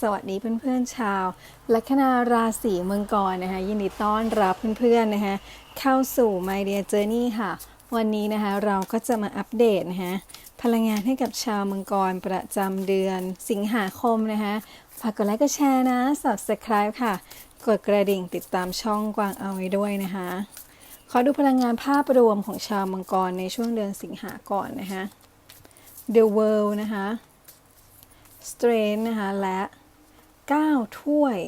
สวัสดีเพื่อนๆชาว ลัคนาราศีมังกรนะคะยินดีต้อนรับเพื่อนๆนะคะเข้าสู่ My Dear Journey ค่ะ วันนี้นะคะเราก็จะมาอัปเดตนะคะพลังงานให้กับชาวมังกรประจำเดือนสิงหาคมนะคะฝากกดไลค์กดแชร์นะ Subscribe ค่ะ กดกระดิ่งติดตามช่องกวางเอาไว้ด้วยนะคะขอดูพลังงานภาพรวมของชาวมังกรในช่วงเดือนสิงหาก่อนนะคะ The World นะคะ Strength นะคะ และ 9 ถ้วย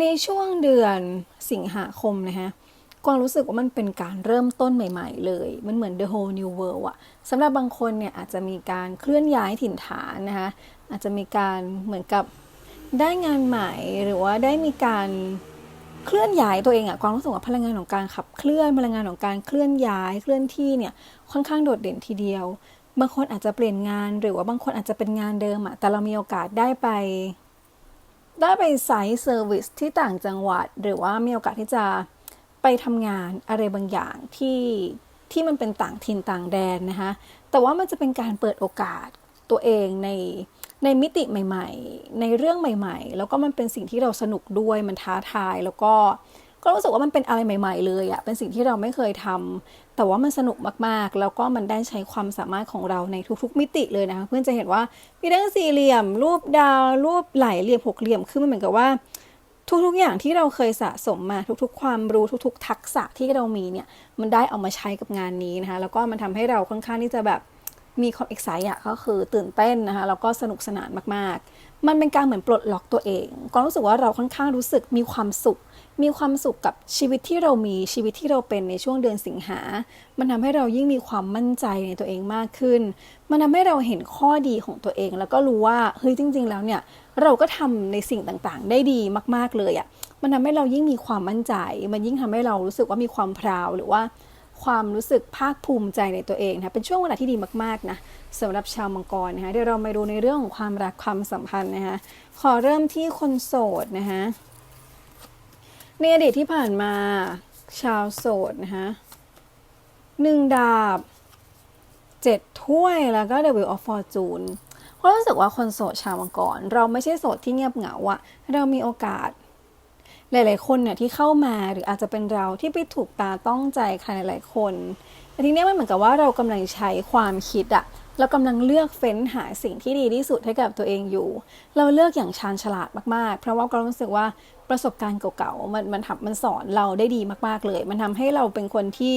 ในช่วงเดือนสิงหาคมนะคะกวางรู้สึกว่ามันเป็นการเริ่มต้นใหม่ ๆ เลย มันเหมือน the whole new world อะสำหรับบางคนเนี่ยอาจจะมีการเคลื่อนย้ายถิ่นฐานนะคะอาจจะมีการเหมือนกับได้งานใหม่หรือว่าได้มีการเคลื่อนย้ายตัวเองอะกวางรู้สึกว่าพลังงานของการขับเคลื่อนพลังงานของการเคลื่อนย้ายเคลื่อนที่เนี่ยค่อนข้างโดดเด่นทีเดียว บางคนอาจจะเปลี่ยนงานหรือว่าบางคนอาจจะเป็นงานเดิมอะแต่เรามีโอกาสได้ไป ได้ไปไซต์เซอร์วิสที่ต่างจังหวัด หรือว่ามีโอกาสที่จะไปทำงานอะไรบางอย่างที่ที่มันเป็นต่างถิ่นต่างแดนนะคะแต่ว่ามันจะเป็นการเปิดโอกาสตัวเองในในมิติใหม่ ๆ ในเรื่องใหม่ ๆ แล้วก็มันเป็นสิ่งที่เราสนุกด้วยมันท้าทายแล้วก็ ก็รู้สึกว่ามันเป็นอะไรใหม่ ๆ เลยอะเป็นสิ่งที่เราไม่เคยทำแต่ว่ามันสนุกมากๆ แล้วก็มันได้ใช้ความสามารถของเราในทุกๆมิติเลยนะคะเพื่อนจะเห็นว่ามีทั้งสี่เหลี่ยม รูปดาว รูปไหลเหลี่ยมหกเหลี่ยมคือมันเหมือนกับว่า ทุกๆอย่างที่เราเคยสะสมมาทุกๆ ความรู้ทุก ๆ ทักษะที่เรามีเนี่ยมันได้เอามาใช้กับงานนี้นะคะแล้วก็มันทำให้เราค่อนข้างที่จะแบบมีความเอกไซต์ก็คือตื่นเต้นนะคะแล้วก็สนุกสนานมากๆ มันเป็นการเหมือนปลดล็อกตัวเองก็รู้สึกว่าเราค่อนข้างรู้สึกมีความสุข มีความสุขกับชีวิตที่เรามีชีวิตที่เราเป็นในช่วงเดือนสิงหา มันทำให้เรายิ่งมีความมั่นใจในตัวเองมากขึ้น มันทำให้เราเห็นข้อดีของตัวเอง แล้วก็รู้ว่าเฮ้ยจริง ๆ แล้วเนี่ยเราก็ทำในสิ่งต่างๆ ได้ดีมากๆเลยอะ่ะ มันทำให้เรายิ่งมีความมั่นใจ มันยิ่งทำให้เรารู้สึกว่ามีความพราวหรือว่าความรู้สึกภาคภูมิใจในตัวเองนะคะเป็นช่วงเวลาที่ดีมากๆนะสำหรับชาวมังกรนะคะเดี๋ยวเรามาดูในเรื่องของความรักความสัมพันธ์นะคะขอเริ่มที่คนโสดนะคะ ในอดีตที่ผ่านมา ชาวโสดนะคะหนึ่งดาบเจ็ดถ้วยแล้วก็ The Wheel of Fortune เพราะรู้สึกว่าคนโสดชาวมังกรเราไม่ใช่โสดที่เงียบเหงาอะเรามีโอกาส หลาย ๆ คนเนี่ยที่เข้ามาหรืออาจจะเป็นเราที่ไปถูกตาต้องใจใครหลายๆคนแต่ทีนี้มันเหมือนกับว่าเรากำลังใช้ความคิดอะ เรากำลังเลือกเฟ้นหาสิ่งที่ดีที่สุดให้กับตัวเองอยู่ เราเลือกอย่างชาญฉลาดมากๆ เพราะว่าก็รู้สึกว่าประสบการณ์เก่าๆ มันมันทำมันสอนเราได้ดีมากๆเลย มันทำให้เราเป็นคนที่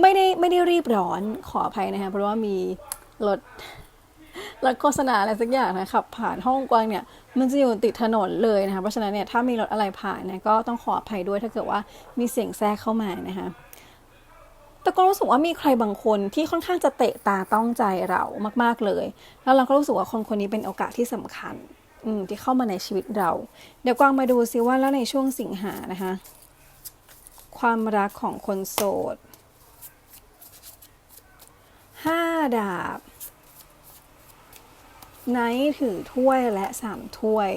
ไม่ได้ไม่ได้รีบร้อนขออภัยนะคะเพราะว่ามีรถรถโฆษณาอะไรสักอย่างนะขับผ่านห้องกว้างเนี่ยมันจะอยู่ติดถนนเลยนะคะเพราะฉะนั้นเนี่ยถ้ามีรถอะไรผ่านเนี่ยก็ต้องขออภัยด้วยถ้าเกิดว่ามีเสียงแทรกเข้ามานะคะ แต่ก็รู้สึกว่ามีใครบางคนที่ค่อนข้างจะเตะตาต้องใจเรามากๆเลย แล้วเราก็รู้สึกว่าคนคนนี้เป็นโอกาสที่สำคัญอืที่เข้ามาในชีวิตเรา เดี๋ยวกวางมาดูซิว่าแล้วในช่วงสิงหานะคะ ความรักของคนโสดห้าดาบไนท์ถือถ้วยและสามถ้วย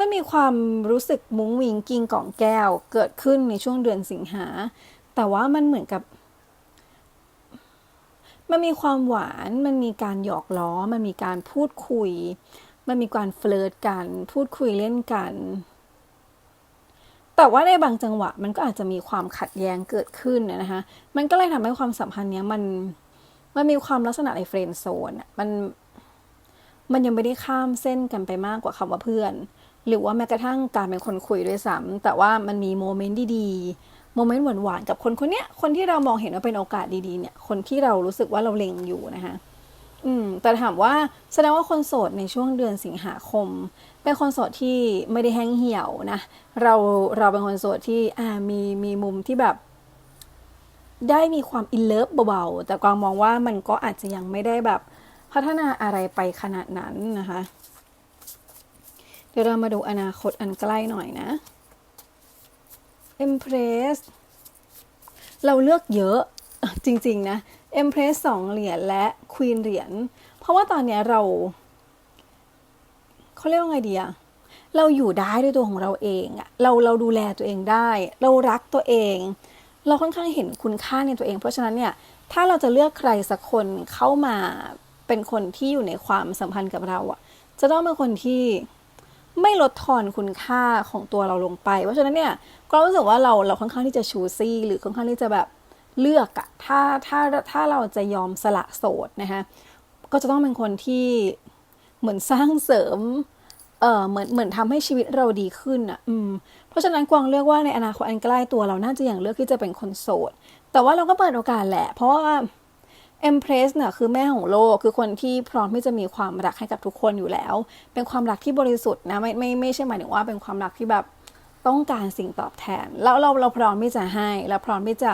มันมีความรู้สึกมุ้งวิงกิงกล่องแก้ว เกิดขึ้นในช่วงเดือนสิงหา แต่ว่ามันเหมือนกับ มันมีความหวาน มันมีการหยอกล้อ มันมีการพูดคุย มันมีการเฟลิร์ตกัน พูดคุยเล่นกัน แต่ว่าในบางจังหวะมันก็อาจจะมีความขัดแย้งเกิดขึ้นนะคะ มันก็เลยทำให้ความสัมพันธ์เนี้ยมัน มันมีความลักษณะในเฟรนด์โซนมันมันยังไม่ได้ข้ามเส้นกันไปมากกว่าคำว่าเพื่อน หรือว่าแม้กระทั่งการเป็นคนคุยด้วยซ้ำแต่ว่ามันมีโมเมนต์ดีๆ โมเมนต์หวานๆ กับคนคนเนี้ย คนที่เรามองเห็นว่าเป็นโอกาสดีๆ เนี่ย คนที่เรารู้สึกว่าเราเล็งอยู่นะคะ อืม แต่ถามว่าแสดงว่าคนโสดในช่วงเดือนสิงหาคม เป็นคนโสดที่ไม่ได้แห้งเหี่ยวนะ เราเราเป็นคนโสดที่อ่ามีมีมุมที่แบบ ได้มีความอินเลิฟเบาๆ แต่กวางมองว่ามันก็อาจจะยังไม่ได้แบบพัฒนาอะไรไปขนาดนั้นนะคะ เดี๋ยวเรามาดูอนาคตอันใกล้หน่อยนะ Empress เราเลือกเยอะจริง ๆ นะ Empress สองเหรียญและ Queen เหรียญ เพราะว่าตอนนี้เรา เขาเรียกว่าไงดีอะเราอยู่ได้ด้วยตัวของเราเองอะเราเราดูแลตัวเองได้ เรารักตัวเอง เราค่อนข้างเห็นคุณค่าในตัวเอง เพราะฉะนั้นเนี่ย ถ้าเราจะเลือกใครสักคนเข้ามาเป็นคนที่อยู่ในความสัมพันธ์กับเราอะจะต้องเป็นคนที่ ไม่ลดทอนคุณค่าของตัวเราลงไป เพราะฉะนั้นเนี่ยก็รู้สึกว่าเราเราค่อนข้างที่จะชูซี่ หรือค่อนข้างที่จะแบบเลือกอะถ้าถ้าถ้าเราจะยอมสละโสดนะคะก็จะต้องเป็นคนที่เหมือนสร้างเสริมเออเหมือนเหมือนทำให้ชีวิตเราดีขึ้นอะ อืม เพราะฉะนั้นกวางเลือกว่าในอนาคตอันใกล้ตัวเราน่าจะอย่างเลือกที่จะเป็นคนโสด แต่ว่าเราก็เปิดโอกาสแหละ เพราะว่า Empress เนี่ยคือแม่ของโลกคือคนที่พร้อมที่จะมีความรักให้กับทุกคนอยู่แล้ว เป็นความรักที่บริสุทธิ์นะไม่ไม่ไม่ใช่หมายถึงว่าเป็นความรักที่แบบต้องการสิ่งตอบแทน แล้วเราเราพร้อมที่จะให้และพร้อมที่จะ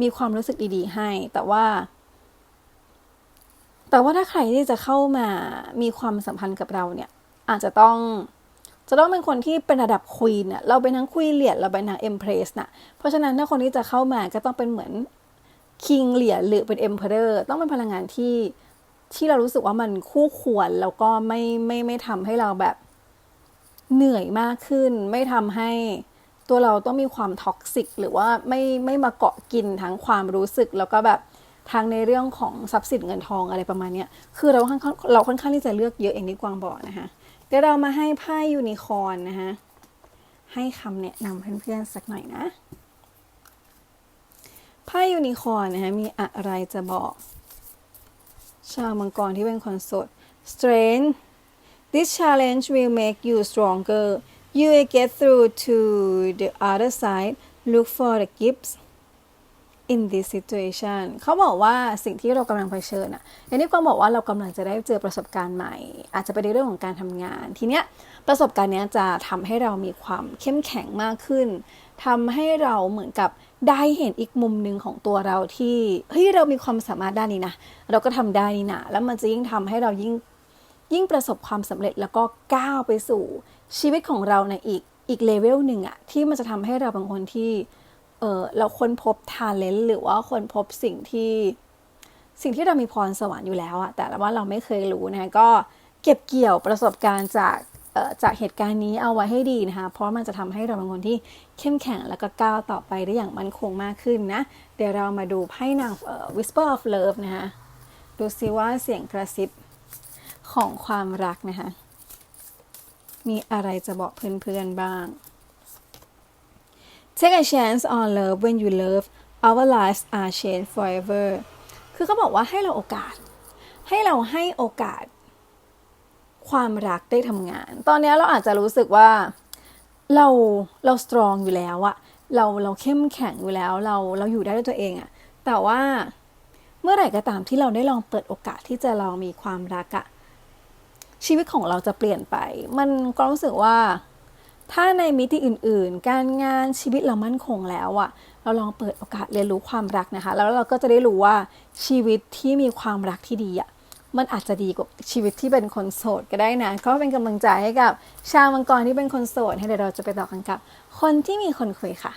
มีความรู้สึกดีๆให้ แต่ว่า แต่ว่าถ้าใครที่จะเข้ามามีความสัมพันธ์กับเราเนี่ย อาจจะต้องจะต้องเป็นคนที่เป็นระดับควีนเนี่ยเราเป็นทั้งควีนเหรียญเราเป็นทั้งเอ็มเพรสนะเพราะฉะนั้นถ้าคนที่จะเข้ามาก็ต้องเป็นเหมือน คิงเหรียญหรือเป็นเอ็มเพอเรอร์ต้องเป็นพลังงานที่ที่เรารู้สึกว่ามันคู่ควรแล้วก็ไม่ไม่ไม่ทำให้เราแบบเหนื่อยมากขึ้น ไม่ทำให้ตัวเราต้องมีความท็อกซิกหรือว่าไม่ไม่มาเกาะกินทั้งความรู้สึก แล้วก็แบบทางในเรื่องของทรัพย์สินเงินทองอะไรประมาณนี้คือเราค่อนข้างเราค่อนข้างที่จะเลือกเยอะอย่างที่กวางบอกนะคะเดี๋ยวเรามาให้ไพ่ยูนิคอร์นนะคะให้คำแนะนำเพื่อนๆสักหน่อยนะ ไพ่ยูนิคอร์นนะคะมีอะไรจะบอก ชาวมังกรที่เป็นคนสด strength this challenge will make you stronger you will get through to the other side look for the gifts in this situation เขาบอกว่าสิ่งที่เรากำลังเผชิญอะอย่างที่กวางบอกว่าเรากำลังจะได้เจอประสบการณ์ใหม่ อาจจะเป็นในเรื่องของการทำงาน ทีเนี้ยประสบการณ์เนี้ยจะทำให้เรามีความเข้มแข็งมากขึ้นทำให้เราเหมือนกับ ได้เห็นอีกมุมหนึ่งของตัวเราที่เฮ้ยเรามีความสามารถด้านนี้นะเราก็ทำได้นี่นะแล้วมันจะยิ่งทำให้เรายิ่งยิ่งประสบความสำเร็จแล้วก็ก้าวไปสู่ชีวิตของเราในอีกอีกเลเวลหนึ่งอะที่มันจะทำให้เราเป็นคนที่เออเราค้นพบทาเลนต์หรือว่าค้นพบสิ่งที่สิ่งที่เรามีพรสวรรค์อยู่แล้วอะแต่ว่าเราไม่เคยรู้นะก็เก็บเกี่ยวประสบการณ์จาก จากเหตุการณ์นี้เอาไว้ให้ดีนะคะ เพราะมันจะทำให้เราเป็นคนที่เข้มแข็งแล้วก็ก้าวต่อไปได้อย่างมั่นคงมากขึ้นนะ เดี๋ยวเรามาดูไพ่นาง Whisper of Love นะคะดูซิว่าเสียงกระซิบของความรักนะคะ มีอะไรจะบอกเพื่อนๆบ้าง Take a chance on love when you love our lives are changed forever คือเขาบอกว่าให้เราโอกาส ให้เราให้โอกาส ความรักได้ทำงาน ตอนนี้เราอาจจะรู้สึกว่าเราเราสตรองอยู่แล้วอะเราเราเข้มแข็งอยู่แล้ว เราเราอยู่ได้ด้วยตัวเองอะแต่ว่าเมื่อไหร่ก็ตามที่เราได้ลองเปิดโอกาสที่จะลองมีความรักอะชีวิตของเราจะเปลี่ยนไป มันก็รู้สึกว่า ถ้าในมิติอื่น ๆ การงานชีวิตเรามั่นคงแล้วอะเราลองเปิดโอกาสเรียนรู้ความรักนะคะ แล้วเราก็จะได้รู้ว่าชีวิตที่มีความรักที่ดีอะ มันอาจจะดีกว่าชีวิตที่เป็นคนโสดก็ได้นะ ก็เป็นกำลังใจให้กับ ชาวมังกรที่เป็นคนโสด ให้เดี๋ยวเราจะไปต่อกันกับ คนที่มีคนคุยค่ะ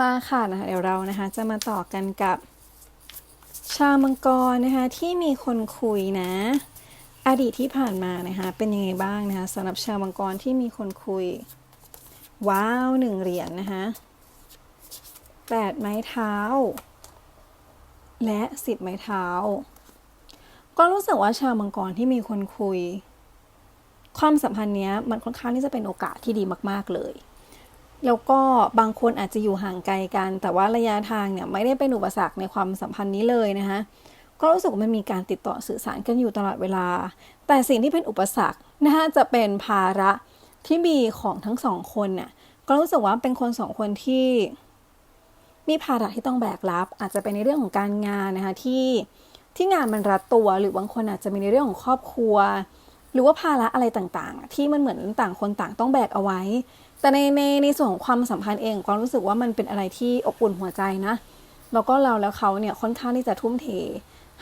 มาค่ะนะคะเดี๋ยวเรานะคะ จะมาต่อกันกับ ชาวมังกรนะคะที่มีคนคุยนะ อดีตที่ผ่านมานะคะเป็นยังไงบ้างนะคะสำหรับชาวมังกรที่มีคนคุย ว้าวหนึ่งเหรียญนนะคะแปดไม้เท้า และสิบไม้เท้า ก็รู้สึกว่าชาวมังกรที่มีคนคุย ความสัมพันธ์เนี้ยมันค่อนข้างที่จะเป็นโอกาสที่ดีมาก ๆเลย แล้วก็บางคนอาจจะอยู่ห่างไกลกัน แต่ว่าระยะทางเนี่ยไม่ได้เป็นอุปสรรคในความสัมพันธ์นี้เลยนะคะก็รู้สึกว่ามันมีการติดต่อสื่อสารกันอยู่ตลอดเวลา แต่สิ่งที่เป็นอุปสรรคน่าจะเป็นภาระที่มีของทั้งสองคนเนี่ยก็รู้สึกว่าเป็นคนสองคนที่มีภาระที่ต้องแบกรับ อาจจะเป็นในเรื่องของการงานนะคะที่ ที่งานมันรัดตัว หรือบางคนอาจจะมีในเรื่องของครอบครัว หรือว่าภาระอะไรต่างๆ ที่มันเหมือนต่างคนต่างต้องแบกเอาไว้ แต่ในในในส่วนของความสัมพันธ์เองก็รู้สึกว่ามันเป็นอะไรที่อบอุ่นหัวใจนะแล้วก็เราแล้วเขาเนี่ยค่อนข้างที่จะทุ่มเท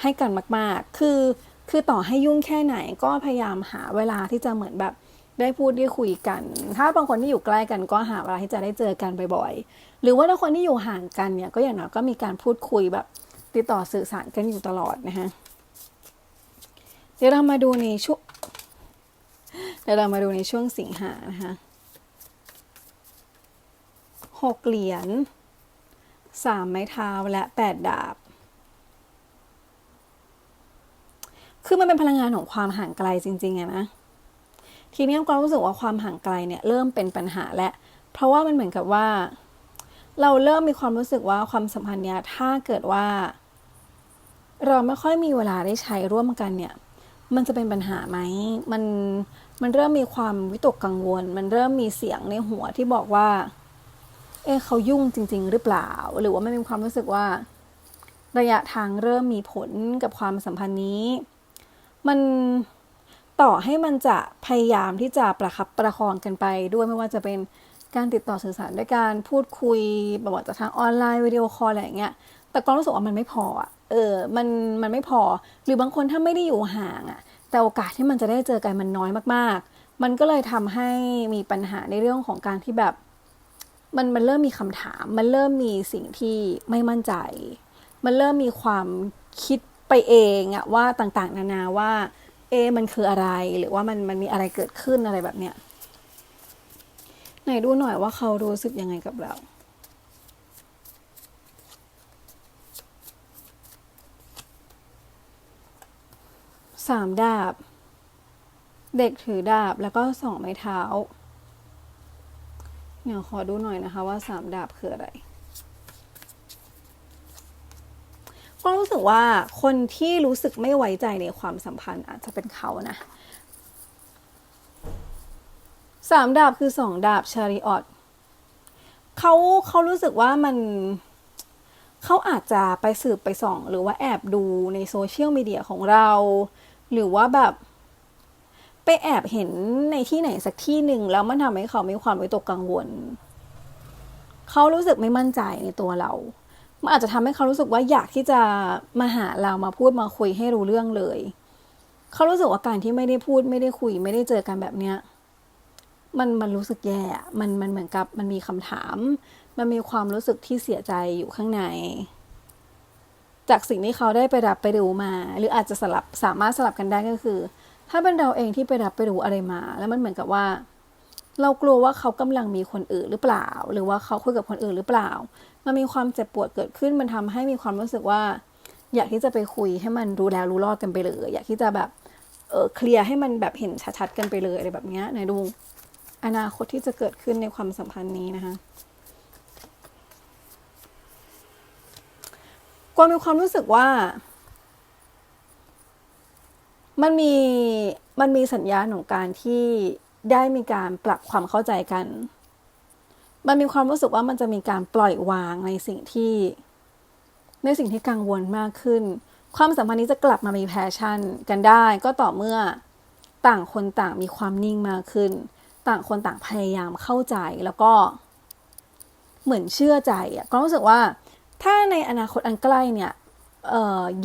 ให้กันมาก ๆ คือคือต่อให้ยุ่งแค่ไหนก็พยายามหาเวลาที่จะเหมือนแบบได้พูดได้คุยกัน ถ้าบางคนที่อยู่ใกล้กันก็หาเวลาที่จะได้เจอกันบ่อยๆ หรือว่าถ้าคนที่อยู่ห่างกันเนี่ยก็อย่างน้อยก็มีการพูดคุยแบบ ติดต่อสื่อสารกันอยู่ตลอดนะฮะเดี๋ยวเรามาดูในช่วงเดี๋ยวเรามาดูในช่วงสิงหานะคะหกเหรียญสามไม้เท้าและแปดดาบ คือมันเป็นพลังงานของความห่างไกลจริงๆอะนะ ทีนี้ก็รู้สึกว่าความห่างไกลเนี่ยเริ่มเป็นปัญหาแล้วเพราะว่ามันเหมือนกับว่า เราเริ่มมีความรู้สึกว่าความสัมพันธ์เนี้ยถ้าเกิดว่า เราไม่ค่อยมีเวลาได้ใช้ร่วมกันเนี่ย มันจะเป็นปัญหาไหม มัน มันเริ่มมีความวิตกกังวล มันเริ่มมีเสียงในหัวที่บอกว่า เอ๊ะเขายุ่งจริง ๆ หรือเปล่า หรือว่ามันมีความรู้สึกว่า ระยะทางเริ่มมีผลกับความสัมพันธ์นี้ มันต่อให้มันจะพยายามที่จะประคับประคองกันไป ด้วยไม่ว่าจะเป็นการติดต่อสื่อสารด้วยการพูดคุยแบบว่าจากทางออนไลน์วิดีโอคอลอะไรอย่างเงี้ย แต่ก็รู้สึกว่ามันไม่พออะเออมันมันไม่พอ หรือบางคนถ้าไม่ได้อยู่ห่างอะ แต่โอกาสที่มันจะได้เจอกันมันน้อยมากๆ มันก็เลยทำให้มีปัญหาในเรื่องของการที่แบบมันมันเริ่มมีคำถาม มันเริ่มมีสิ่งที่ไม่มั่นใจ มันเริ่มมีความคิดไปเองอะว่าต่างๆ นานาว่า เอ มันคืออะไรหรือว่ามันมันมีอะไรเกิดขึ้นอะไรแบบเนี้ยไหนดูหน่อยว่าเขารู้สึกยังไงกับเรา สามดาบ เด็กถือดาบแล้วก็สองไม้เท้าเดี๋ยวขอดูหน่อยนะคะว่าสามดาบคืออะไรก็รู้สึกว่าคนที่รู้สึกไม่ไว้ใจในความสัมพันธ์อาจจะเป็นเขานะสามดาบคือสองดาบชาริออตเขาเขารู้สึกว่ามันเขาอาจจะไปสืบไปส่อง หรือว่าแอบดูในโซเชียลมีเดียของเรา หรือว่าแบบไปแอบเห็นในที่ไหนสักที่หนึ่งแล้วมันทำให้เขามีความวิตกกังวล เขารู้สึกไม่มั่นใจในตัวเรา มันอาจจะทำให้เขารู้สึกว่าอยากที่จะมาหาเรามาพูดมาคุยให้รู้เรื่องเลย เขารู้สึกว่าการที่ไม่ได้พูดไม่ได้คุย ไม่ได้เจอกันแบบเนี้ย มันมันรู้สึกแย่ มันมันเหมือนกับมันมีคำถาม มันมีความรู้สึกที่เสียใจอยู่ข้างใน จากสิ่งที่เขาได้ไปรับไปดูมา หรืออาจจะสลับสามารถสลับกันได้ก็คือ ถ้าเป็นเราเองที่ไปรับไปดูอะไรมา แล้วมันเหมือนกับว่า เรากลัวว่าเขากำลังมีคนอื่นหรือเปล่า หรือว่าเขาคุยกับคนอื่นหรือเปล่า มันมีความเจ็บปวดเกิดขึ้นมันทำให้มีความรู้สึกว่า อยากที่จะไปคุยให้มันรู้แล้วรู้รอดกันไปเลย อยากที่จะแบบเออเคลียร์ให้มันแบบเห็นชัดๆกันไปเลยอะไรแบบเนี้ยไหนดูอนาคตที่จะเกิดขึ้นในความสัมพันธ์นี้นะคะ กวางมีความรู้สึกว่า มันมีมันมีสัญญาณของการที่ได้มีการปรับความเข้าใจกัน มันมีความรู้สึกว่ามันจะมีการปล่อยวางในสิ่งที่ ในสิ่งที่กังวลมากขึ้น ความสัมพันธ์นี้จะกลับมามีแพชชั่นกันได้ ก็ต่อเมื่อต่างคนต่างมีความนิ่งมากขึ้น ต่างคนต่างพยายามเข้าใจแล้วก็ เหมือนเชื่อใจอะก็รู้สึกว่า ถ้าในอนาคตอันใกล้เนี่ย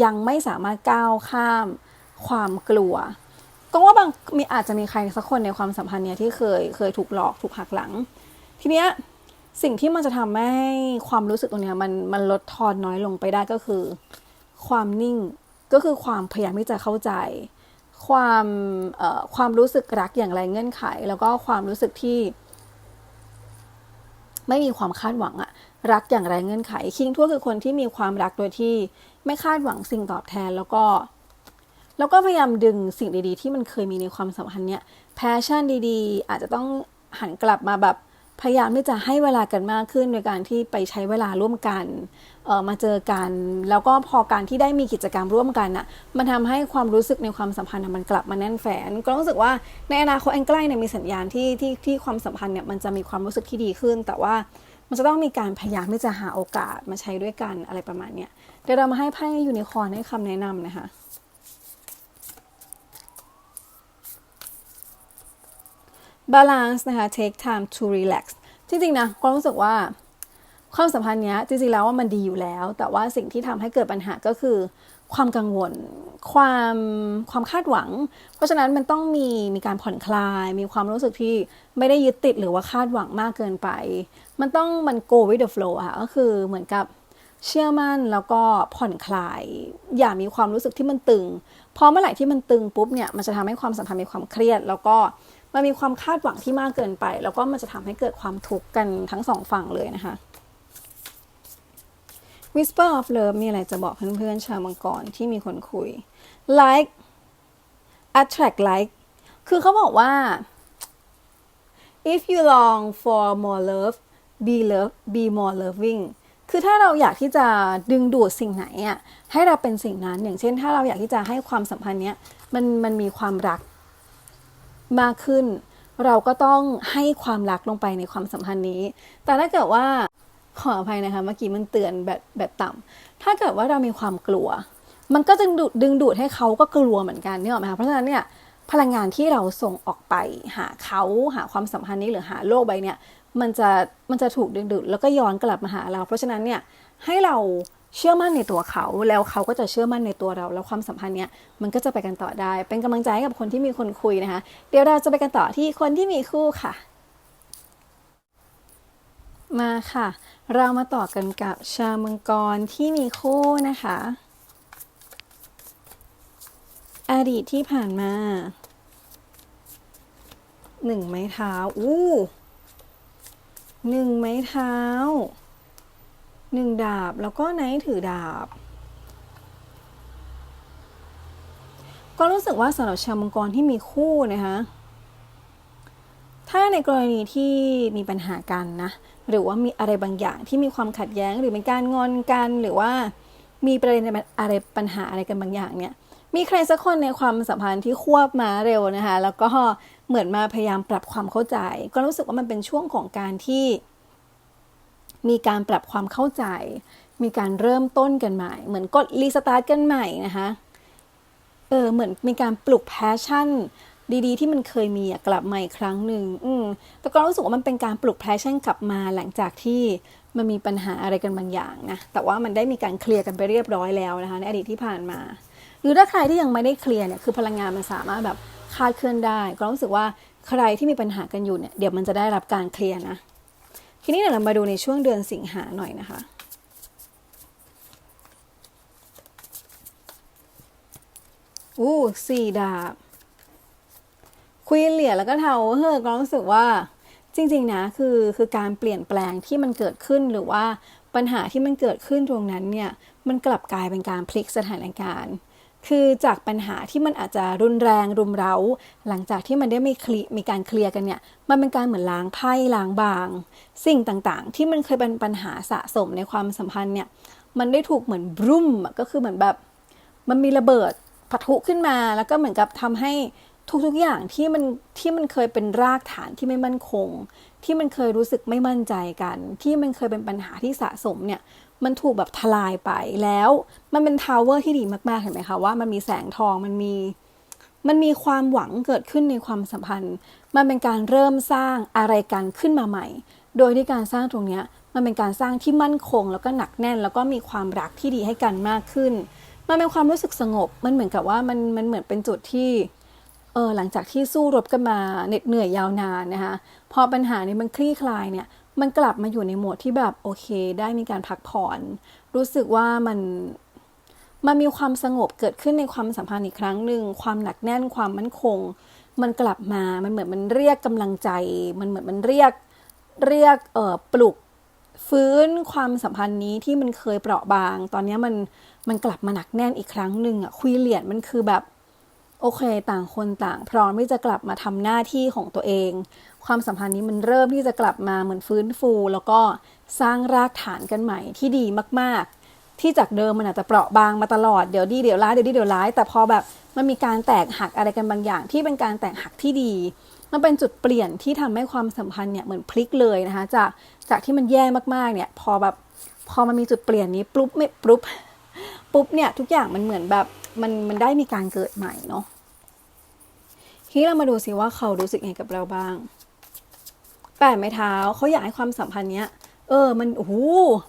ยังไม่สามารถก้าวข้ามความกลัว ก็ว่าบางมีอาจจะมีใครสักคนในความสัมพันธ์เนี่ยที่เคยเคยถูกหลอกถูกหักหลัง ทีเนี้ยสิ่งที่มันจะทำให้ความรู้สึกตรงเนี้ยมันมันลดทอนน้อยลงไปได้ก็คือ ความนิ่งก็คือความพยายามที่จะเข้าใจ ความเอ่อความรู้สึกรักอย่างไรเงื่อนไข แล้วก็ความรู้สึกที่ ไม่มีความคาดหวังอะ รักอย่างไรเงื่อนไข คิงทั่วคือคนที่มีความรักโดยที่ไม่คาดหวังสิ่งตอบแทนแล้วก็ แล้วก็พยายามดึงสิ่งดีๆ ที่มันเคยมีในความสัมพันธ์เนี้ยแพชชั่นดีๆ อาจจะต้องหันกลับมาแบบพยายามที่จะให้เวลากันมากขึ้นโดยการที่ไปใช้เวลาร่วมกันเออมาเจอกัน แล้วก็พอการที่ได้มีกิจกรรมร่วมกันน่ะมันทำให้ความรู้สึกในความสัมพันธ์มันกลับมาแน่นแฟนก็รู้สึกว่าในอนาคตอันใกล้เนี่ยมีสัญญาณที่ที่ที่ความสัมพันธ์เนี่ยมันจะมีความรู้สึกที่ดีขึ้น แต่ว่า มันจะต้องมีการพยายามที่จะหาโอกาสมาใช้ด้วยกันอะไรประมาณเนี้ยเดี๋ยวเรามาให้ไพ่ยูนิคอร์นให้คำแนะนำนะคะ balance นะคะ take time to relax จริงๆนะก็รู้สึกว่าความสัมพันธ์เนี้ยจริงๆแล้วว่ามันดีอยู่แล้ว แต่ว่าสิ่งที่ทำให้เกิดปัญหาก็คือ ความกังวล ความความคาดหวัง เพราะฉะนั้นมันต้องมีมีการผ่อนคลาย มีความรู้สึกที่ไม่ได้ยึดติดหรือว่าคาดหวังมากเกินไป มันต้องมัน go with the flow ค่ะก็คือเหมือนกับเชื่อมั่นแล้วก็ผ่อนคลาย อย่ามีความรู้สึกที่มันตึงพอเมื่อไหร่ที่มันตึงปุ๊บเนี่ยมันจะทำให้ความสัมพันธ์มีความเครียด แล้วก็มันมีความคาดหวังที่มากเกินไป แล้วก็มันจะทำให้เกิดความทุกข์กันทั้งสองฝั่งเลยนะคะ Whisper of Love มีอะไรจะบอกเพื่อนๆชาวมังกรที่มีคนคุย like attract like คือเขาบอกว่า if you long for more love be love be more loving คือถ้าเราอยากที่จะดึงดูดสิ่งไหนอะให้เราเป็นสิ่งนั้น อย่างเช่น ถ้าเราอยากที่จะให้ความสัมพันธ์เนี้ยมันมันมีความรักมากขึ้น เราก็ต้องให้ความรักลงไปในความสัมพันธ์นี้ แต่ถ้าเกิดว่า ขออภัยนะคะ เมื่อกี้มันเตือนแบบแบบต่ำถ้าเกิดว่าเรามีความกลัว มันก็จะดึงดูดดึงดูดให้เขาก็กลัวเหมือนกันนี่หรอไหมคะเพราะฉะนั้นเนี่ยพลังงานที่เราส่งออกไปหาเขาหาความสัมพันธ์นี้หรือหาโลกใบเนี่ยมันจะมันจะถูกดึงดูดแล้วก็ย้อนกลับมาหาเรา เพราะฉะนั้นเนี่ยให้เราเชื่อมั่นในตัวเขาแล้วเขาก็จะเชื่อมั่นในตัวเรา แล้วความสัมพันธ์เนี้ยมันก็จะไปกันต่อได้ เป็นกำลังใจให้กับคนที่มีคนคุยนะคะ เดี๋ยวเราจะไปกันต่อที่คนที่มีคู่ค่ะ มาค่ะ เรามาต่อกันกับชาวมังกรที่มีคู่นะคะ อดีตที่ผ่านมาหนึ่งไม้เท้า อู้หนึ่งไม้เท้าหนึ่งดาบ แล้วก็ไนท์ถือดาบ ก็รู้สึกว่าสำหรับชาวมังกรที่มีคู่นะคะ ถ้าในกรณีที่มีปัญหากันนะ หรือว่ามีอะไรบางอย่างที่มีความขัดแย้ง หรือเป็นการงอนกัน หรือว่ามีประเด็นอะไรปัญหาอะไรกันบางอย่างเนี่ย มีใครสักคนในความสัมพันธ์ที่ควบมาเร็วนะคะ แล้วก็เหมือนมาพยายามปรับความเข้าใจ ก็รู้สึกว่ามันเป็นช่วงของการที่ มีการปรับความเข้าใจ มีการเริ่มต้นกันใหม่ เหมือนกดรีสตาร์ทกันใหม่นะคะ เออ เหมือนมีการปลุกแพชชั่น ดีๆ ที่มันเคยมีอะกลับมาอีกครั้งหนึ่งอืมแต่ก็รู้สึกว่ามันเป็นการปลุกแพชชั่นกลับมาหลังจากที่มันมีปัญหาอะไรกันบางอย่างนะ แต่ว่ามันได้มีการเคลียร์กันไปเรียบร้อยแล้วนะคะ ในอดีตที่ผ่านมา หรือถ้าใครที่ยังไม่ได้เคลียร์เนี่ย คือพลังงานมันสามารถแบบคาดเคลื่อนได้ ก็รู้สึกว่าใครที่มีปัญหากันอยู่เนี่ย เดี๋ยวมันจะได้รับการเคลียร์นะ ทีนี้เดี๋ยวเรามาดูในช่วงเดือนสิงหาหน่อยนะคะ อู้สี่ดาบ คุยเหรียแล้วก็เทาเฮอก็รู้สึกว่าจริงๆนะคือคือการเปลี่ยนแปลงที่มันเกิดขึ้นหรือว่าปัญหาที่มันเกิดขึ้นตรงนั้นเนี่ยมันกลับกลายเป็นการพลิกสถานการณ์ คือจากปัญหาที่มันอาจจะรุนแรงรุมเร้า หลังจากที่มันได้มีคลีมีการเคลียร์กันเนี่ยมันเป็นการเหมือนล้างไพ่ล้างบาง สิ่งต่างๆ ที่มันเคยเป็นปัญหาสะสมในความสัมพันธ์เนี่ยมันได้ถูกเหมือนบรุ่มก็คือเหมือนแบบ มันมีระเบิดปะทุขึ้นมาแล้วก็เหมือนกับทำให้ ทุกๆอย่างที่มันที่มันเคยเป็นรากฐานที่ไม่มั่นคง ที่มันเคยรู้สึกไม่มั่นใจกัน ที่มันเคยเป็นปัญหาที่สะสมเนี่ยมันถูกแบบทลายไปแล้ว มันเป็นทาวเวอร์ที่ดีมากๆเห็นไหมคะว่ามันมีแสงทองมันมีมันมีความหวังเกิดขึ้นในความสัมพันธ์ มันเป็นการเริ่มสร้างอะไรกันขึ้นมาใหม่ โดยที่การสร้างตรงเนี้ยมันเป็นการสร้างที่มั่นคง แล้วก็หนักแน่น แล้วก็มีความรักที่ดีให้กันมากขึ้น มันเป็นความรู้สึกสงบ มันเหมือนกับว่ามันมันเหมือนเป็นจุดที่ เออหลังจากที่สู้รบกันมาเหน็ดเหนื่อยยาวนานนะคะพอปัญหานี้มันคลี่คลายเนี่ยมันกลับมาอยู่ในโหมดที่แบบโอเค ได้มีการพักผ่อน รู้สึกว่ามันมันมีความสงบเกิดขึ้นในความสัมพันธ์อีกครั้งหนึ่งความหนักแน่นความมั่นคง มันกลับมามันเหมือนมันเรียกกำลังใจ มันเหมือนมันเรียกเรียกเอ่อปลุกฟื้นความสัมพันธ์นี้ที่มันเคยเปราะบาง ตอนนี้มันมันกลับมาหนักแน่นอีกครั้งหนึ่งอะคุยเหรียญมันคือแบบ โอเค ต่างคนต่าง พร้อมที่จะกลับมาทำหน้าที่ของตัวเอง ความสัมพันธ์นี้มันเริ่มที่จะกลับมาเหมือนฟื้นฟู แล้วก็สร้างรากฐานกันใหม่ที่ดีมาก ๆ ที่จากเดิมมันอาจจะเปราะบางมาตลอดเดี๋ยวดีเดี๋ยวร้ายเดี๋ยวดีเดี๋ยวร้าย แต่พอแบบมันมีการแตกหักอะไรกันบางอย่าง ที่เป็นการแตกหักที่ดีมันเป็นจุดเปลี่ยนที่ทำให้ความสัมพันธ์เนี่ยเหมือนพลิกเลยนะคะจากจากที่มันแย่มากๆเนี่ยพอแบบพอมันมีจุดเปลี่ยนนี้ปุ๊บไม่ปุ๊บปุ๊บเนี่ยทุกอย่างมันเหมือนแบบมันมันได้มีการเกิดใหม่เนาะ ทีนี้เรามาดูสิว่าเขารู้สึกยังไงกับเราบ้างแปดไม้เท้าเขาอยากให้ความสัมพันธ์เนี้ย เออ มันโอ้โห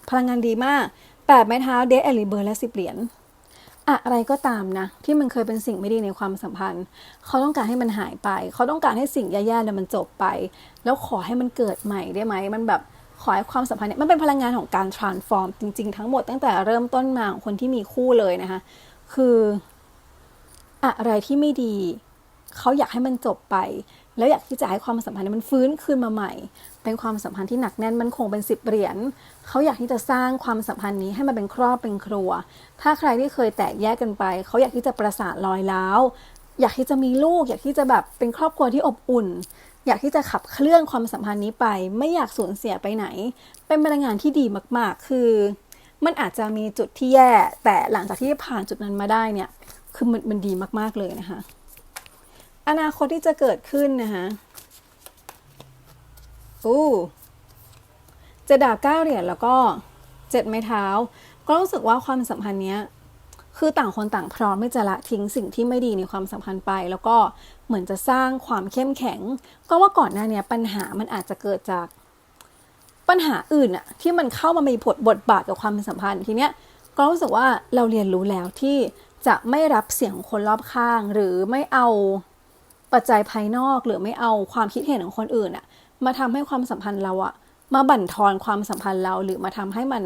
พลังงานดีมากแปดไม้เท้าเดทแอลิเบอร์และสิบเหรียญอะไรก็ตามนะ ที่มันเคยเป็นสิ่งไม่ดีในความสัมพันธ์ เขาต้องการให้มันหายไป เขาต้องการให้สิ่งแย่ๆเนี่ยมันจบไป แล้วขอให้มันเกิดใหม่ได้ไหมมันแบบขอให้ความสัมพันธ์เนี่ยมันเป็นพลังงานของการ transform จริง ๆ ทั้งหมดตั้งแต่เริ่มต้นมาของคนที่มีคู่เลยนะคะ คือ อะไรที่ไม่ดี เขาอยากให้มันจบไป แล้วอยากที่จะให้ความสัมพันธ์มันฟื้นคืนมาใหม่ เป็นความสัมพันธ์ที่หนักแน่นมันคงเป็นสิบเหรียญเขาอยากที่จะสร้างความสัมพันธ์นี้ให้มันเป็นครอบเป็นครัว ถ้าใครที่เคยแตกแยกกันไป เขาอยากที่จะประสานรอยร้าวอยากที่จะมีลูก อยากที่จะแบบเป็นครอบครัวที่อบอุ่น อยากที่จะขับเคลื่อนความสัมพันธ์นี้ไป ไม่อยากสูญเสียไปไหน เป็นพลังงานที่ดีมาก ๆ คือ มันอาจจะมีจุดที่แย่ แต่หลังจากที่ผ่านจุดนั้นมาได้เนี่ย คือมันมันดีมาก ๆ เลยนะคะ อนาคตที่จะเกิดขึ้นนะคะอู้เจะดาบเก้าเหรียญแล้วก็เจ็ดไม้เท้า ก็รู้สึกว่าความสัมพันธ์เนี้ยคือต่างคนต่างพร้อมที่จะละทิ้งสิ่งที่ไม่ดีในความสัมพันธ์ไป แล้วก็เหมือนจะสร้างความเข้มแข็ง ก็ว่าก่อนหน้าเนี้ยปัญหามันอาจจะเกิดจากปัญหาอื่นอะที่มันเข้ามามีผลบทบาทกับความสัมพันธ์ทีเนี้ยก็รู้สึกว่าเราเรียนรู้แล้วที่จะไม่รับเสียงคนรอบข้าง หรือไม่เอา ปัจจัยภายนอกหรือไม่เอาความคิดเห็นของคนอื่นอะมาทำให้ความสัมพันธ์เราอะมาบั่นทอนความสัมพันธ์เราหรือมาทำให้มัน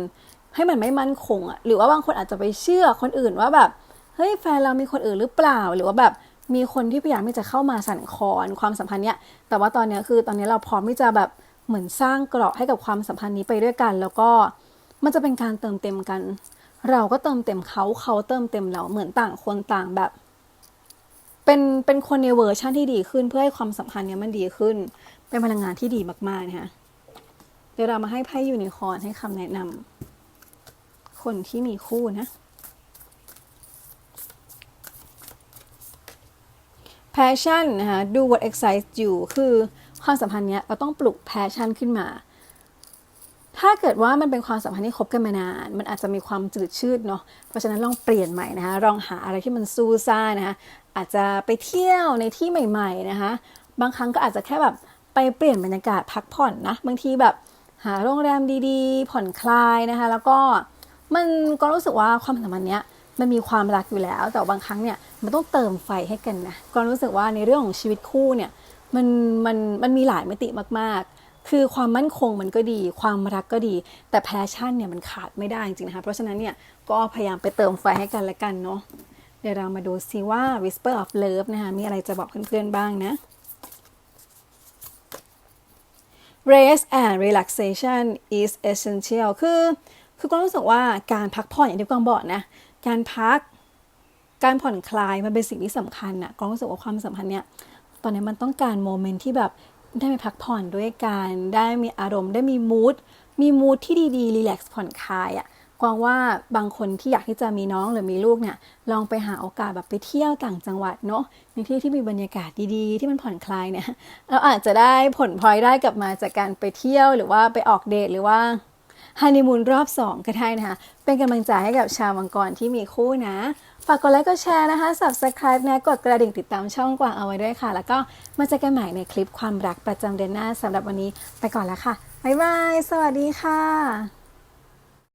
ให้มันไม่มั่นคงอะหรือว่าบางคนอาจจะไปเชื่อคนอื่นว่าแบบเฮ้ยแฟนเรามีคนอื่นหรือเปล่า หรือว่าแบบมีคนที่พยายามที่จะเข้ามาสั่นคลอนความสัมพันธ์เนี้ยแต่ว่าตอนนี้คือตอนนี้เราพร้อมที่จะแบบเหมือนสร้างเกราะให้กับความสัมพันธ์นี้ไปด้วยกัน แล้วก็มันจะเป็นการเติมเต็มกัน เราก็เติมเต็มเขาเขาเติมเต็มเราเหมือนต่างคนต่างแบบ เป็นเป็นคนในเวอร์ชันที่ดีขึ้น เพื่อให้ความสัมพันธ์เนี้ยมันดีขึ้น เป็นพลังงานที่ดีมากๆนะคะเดี๋ยวเรามาให้ไพ่ยูนิคอร์นให้คำแนะนำคนที่มีคู่นะ passion นะคะ do what excites you คือความสัมพันธ์เนี้ยเราต้องปลุก passion ขึ้นมา ถ้าเกิดว่ามันเป็นความสัมพันธ์ที่คบกันมานาน มันอาจจะมีความจืดชืดเนาะ เพราะฉะนั้นลองเปลี่ยนใหม่นะคะ ลองหาอะไรที่มันซูซ่านะคะ อาจจะไปเที่ยวในที่ใหม่ ๆนะคะ บางครั้งก็อาจจะแค่แบบไปเปลี่ยนบรรยากาศพักผ่อนนะ บางทีแบบหาโรงแรมดีๆ ผ่อนคลายนะคะ แล้วก็มันก็รู้สึกว่าความสัมพันธ์เนี้ยมันมีความรักอยู่แล้ว แต่บางครั้งเนี่ยมันต้องเติมไฟให้กันนะก็รู้สึกว่าในเรื่องของชีวิตคู่เนี่ยมันมันมันมีหลายมิติมากๆ คือความมั่นคงมันก็ดี ความรักก็ดี แต่แพชชั่นเนี่ยมันขาดไม่ได้จริงๆนะคะ เพราะฉะนั้นเนี่ยก็พยายามไปเติมไฟให้กันและกันเนาะเดี๋ยวเรามาดูซิว่า Whisper of Love นะคะมีอะไรจะบอกเพื่อนๆบ้างนะ rest and relaxation is essential คือ คือก็รู้สึกว่าการพักผ่อนอย่างที่กวางบอกนะ การพัก การผ่อนคลายมันเป็นสิ่งที่สำคัญนะก็รู้สึกว่าความสัมพันธ์เนี่ย ตอนนี้มันต้องการโมเมนต์ที่แบบ ได้ไปพักผ่อนด้วยกันได้มีอารมณ์ได้มีมูดมีมูดที่ดีๆรีแลกซ์ผ่อนคลายอะ่ะกวางว่าบางคนที่อยากที่จะมีน้องหรือมีลูกเนี่ยลองไปหาโอกาสแบบไปเที่ยวต่างจังหวัดเนาะในที่ที่มีบรรยากาศดีๆ ที่มันผ่อนคลายเนี่ยเราอาจจะได้ผลพลอยได้กลับมาจากการไปเที่ยวหรือว่าไปออกเดทหรือว่า ฮันนีมูนรอบ 2 ก็ได้นะคะ เป็นกำลังใจให้กับชาวมังกรที่มีคู่นะ ฝากกดไลค์กดแชร์นะคะ subscribe นะ กดกระดิ่งติดตามช่องกวางเอาไว้ด้วยค่ะ แล้วก็มาเจอกันใหม่ในคลิปความรักประจำเดือนหน้าสำหรับวันนี้ไปก่อนแล้วค่ะ บ๊ายบาย สวัสดีค่ะ